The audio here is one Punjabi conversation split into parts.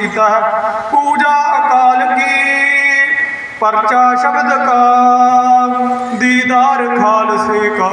ਕੀਤਾ ਹੈ। ਪੂਜਾ ਅਕਾਲ ਕੀ ਪਰਚਾ ਸ਼ਬਦ ਕਾ ਦੀਦਾਰ ਖਾਲਸੇ ਕਾ।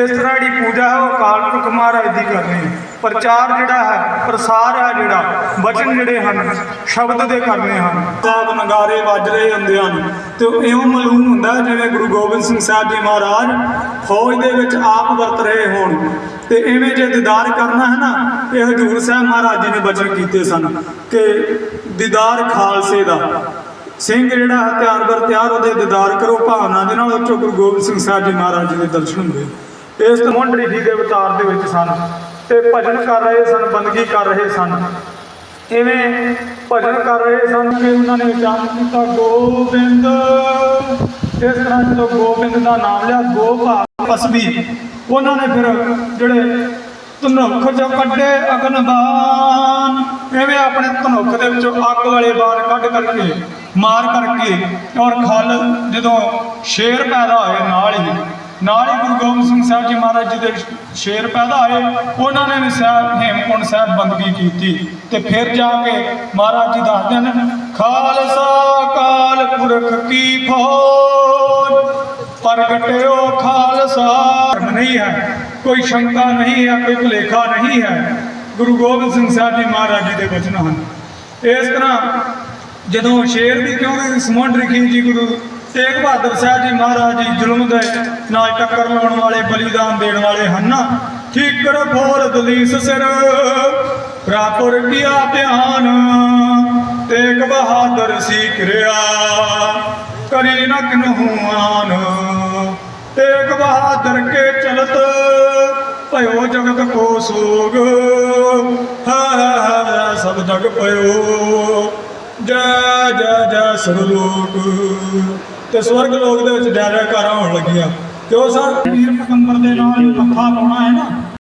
ਇਸ ਤਰ੍ਹਾਂ ਜਿਹੜੀ ਪੂਜਾ ਹੈ ਉਹ ਅਕਾਲ ਪੁਰਖ ਮਹਾਰਾਜ ਦੀ ਕਰਨੀ ਹੈ। ਪ੍ਰਚਾਰ ਜਿਹੜਾ ਹੈ, ਪ੍ਰਸਾਰ ਹੈ ਜਿਹੜਾ, ਵਚਨ ਜਿਹੜੇ ਹਨ, ਸ਼ਬਦ ਦੇ ਕਰਨੇ ਹਨ। ਸਾਹਿਬ ਨਗਾਰੇ ਵੱਜ ਰਹੇ ਹੁੰਦੇ ਹਨ। ਤੇ ਇਉਂ ਮਾਲੂਮ ਹੁੰਦਾ ਜਿਵੇਂ ਗੁਰੂ ਗੋਬਿੰਦ ਸਿੰਘ ਸਾਹਿਬ ਜੀ ਮਹਾਰਾਜ ਫੌਜ ਦੇ ਵਿੱਚ ਆਪ ਵਰਤ ਰਹੇ ਹੋਣ। ਤੇ ਐਵੇਂ ਜੇ ਦੀਦਾਰ ਕਰਨਾ ਹੈ ਨਾ, ਇਹ ਹਜੂਰ ਸਾਹਿਬ ਮਹਾਰਾਜ ਜੀ ਨੇ ਬਚਨ ਕੀਤੇ ਸਨ ਕਿ ਦੀਦਾਰ ਖਾਲਸੇ ਦਾ। ਸਿੰਘ ਜਿਹੜਾ ਹਥਿਆਰ ਬਰ ਤਿਆਰ ਉਹਦੇ ਦੀਦਾਰ ਕਰੋ, ਭਾਵਨਾ ਦੇ ਨਾਲ ਉੱਚੋ ਗੁਰੂ ਗੋਬਿੰਦ ਸਿੰਘ ਸਾਹਿਬ ਜੀ ਮਹਾਰਾਜ ਜੀ ਦੇ ਦਰਸ਼ਨ ਹੋਏ। ਇਸ ਮੁੰਡੜੀ ਜੀ ਦੇ ਅਵਤਾਰ ਦੇ ਵਿੱਚ ਸਨ ਤੇ ਭਜਨ ਕਰ ਰਹੇ ਸਨ, ਬੰਦਗੀ ਕਰ ਰਹੇ ਸਨ। ਇਵੇਂ ਭਜਨ ਕਰ ਰਹੇ ਸਨ ਕਿ ਉਹਨਾਂ ਨੇ ਉਚਾਰਨ ਕੀਤਾ, ਗੋਬਿੰਦ। ਇਸ ਤਰ੍ਹਾਂ ਜਦੋਂ ਗੋਬਿੰਦ ਦਾ ਨਾਮ ਲਿਆ ਗੋਪਾਲ ਪਸਬੀ ਉਹਨਾਂ ਨੇ ਫਿਰ ਜਿਹੜੇ ਧਨੁੱਖ ਚੋਂ ਕੱਢੇ ਅਗਨਬਾਨ ਐਵੇਂ ਆਪਣੇ ਧਨੁੱਖ ਦੇ ਵਿੱਚੋਂ ਅੱਗ ਵਾਲੇ ਬਾਣ ਕੱਢ ਕਰਕੇ, ਮਾਰ ਕਰਕੇ ਔਰ ਖਲ ਜਦੋਂ ਸ਼ੇਰ ਪੈਦਾ ਹੋਏ ਨਾਲ ਹੀ ਨਾਲ ਹੀ ਗੁਰੂ ਗੋਬਿੰਦ ਸਿੰਘ ਸਾਹਿਬ ਜੀ ਮਹਾਰਾਜ ਜੀ ਦੇ ਸ਼ੇਰ ਪੈਦਾ ਹੋਏ, ਉਹਨਾਂ ਨੇ ਵੀ ਸਾਹਿਬ, ਹੇਮਕੁੰਟ ਸਾਹਿਬ ਬੰਦਗੀ ਕੀਤੀ ਤੇ ਫਿਰ ਜਾ ਕੇ ਮਹਾਰਾਜ ਜੀ ਦੱਸਦੇ ਨੇ, ਖਾਲਸਾ ਕਾਲ ਪੁਰਖ ਕੀ ਫੌਜ? ਪ੍ਰਗਟਿਓ ਖਾਲਸਾ। ਨਹੀਂ ਹੈ, ਕੋਈ ਸ਼ੰਕਾ ਨਹੀਂ ਹੈ, ਕੋਈ ਭੁਲੇਖਾ ਨਹੀਂ ਹੈ। ਗੁਰੂ ਗੋਬਿੰਦ ਸਿੰਘ ਸਾਹਿਬ ਜੀ ਮਹਾਰਾਜ ਜੀ ਦੇ ਵਚਨ ਹਨ। ਇਸ ਤਰ੍ਹਾਂ ਜਦੋਂ ਸ਼ੇਰ ਦੀ ਕਿਉਂ ਸਮੁੰਡ ਰਖੀ ਜੀ ਗੁਰੂ ਤੇਗ ਬਹਾਦਰ ਸਾਹਿਬ ਜੀ ਮਹਾਰਾਜ ਜੀ ਜ਼ੁਲਮ ਦੇ ਨਾਲ ਟੱਕਰ ਲਾਉਣ ਵਾਲੇ, ਬਲੀਦਾਨ ਦੇਣ ਵਾਲੇ ਹਨ। ਨਾ ਠੀਕਰ ਫੋਰ ਦਲੀਸ ਸਿਰ ਪ੍ਰਾਪਰ ਕੀਆ ਧਿਆਨ, ਤੇਗ ਬਹਾਦਰ ਸੀ ਕਿਰਿਆ ਕਰੀ ਨ ਕਿਨਹੂ ਆਨ, ਤੇਗ ਬਹਾਦਰ ਕੇ ਚਲਤ, ਭਇਓ ਜਗਤ ਕੋ ਸੋਗ। ਹਾ ਸਭ ਜਗ ਪਇਓ ਜੈ ਜੈ ਜੈ ਸਰਲੋਕ ਤੇ ਸਵਰਗ ਲੋਕ ਦੇ ਵਿੱਚ ਜੈ ਜੈਕਾਰਾਂ ਹੋਣ ਲੱਗੀਆਂ। ਤੇ ਉਹ ਸਰ? ਪੀਰ ਪਕੰਬਰ ਦੇ ਨਾਲ ਮੱਥਾ ਲਾਉਣਾ ਹੈ ਨਾ।